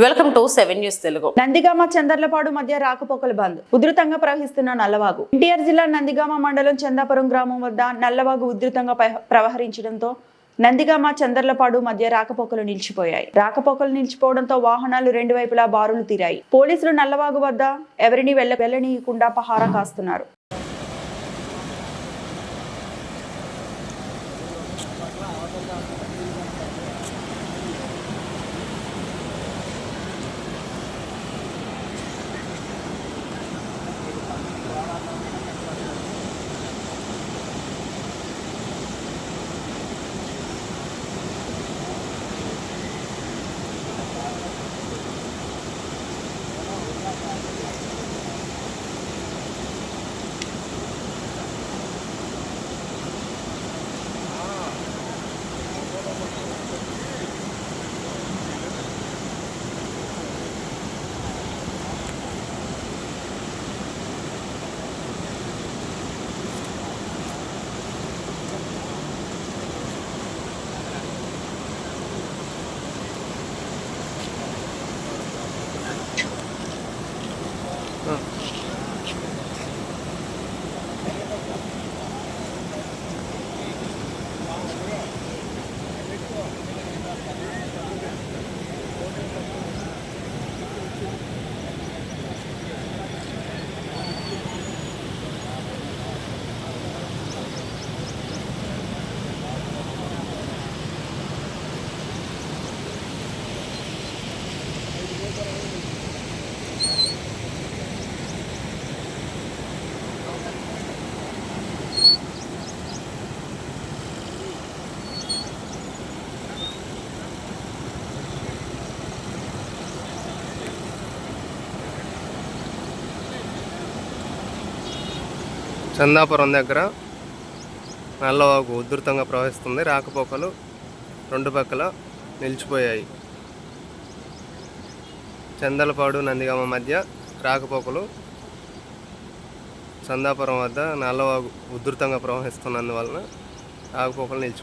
Welcome to seven news Telugu. Nandigama Chandarlapadu మధ్య రాకపోకలు బంద్. ఉధృతంగా ప్రవహిస్తున్న నల్లవాగు. ఎన్టీఆర్ జిల్లా నందిగామ మండలం చందాపురం గ్రామం వద్ద నల్లవాగు ఉధృతంగా ప్రవహరించడంతో నందిగామ చందర్లపాడు మధ్య రాకపోకలు నిలిచిపోయాయి. రాకపోకలు నిలిచిపోవడంతో వాహనాలు రెండు వైపులా బారులు తీరాయి. పోలీసులు నల్లవాగు వద్ద ఎవరిని వెళ్ళ వెళ్ళనీయకుండా పహారా కాస్తున్నారు. చందాపురం దగ్గర నల్లవాగు ఉధృతంగా ప్రవహిస్తుంది. రాకపోకలు రెండు పక్కల నిలిచిపోయాయి. చందలపాడు నందిగామ మధ్య రాకపోకలు చందాపురం వద్ద నల్లవాగు ఉధృతంగా ప్రవహిస్తున్నందువలన ఆగుపోకలు నిలిచి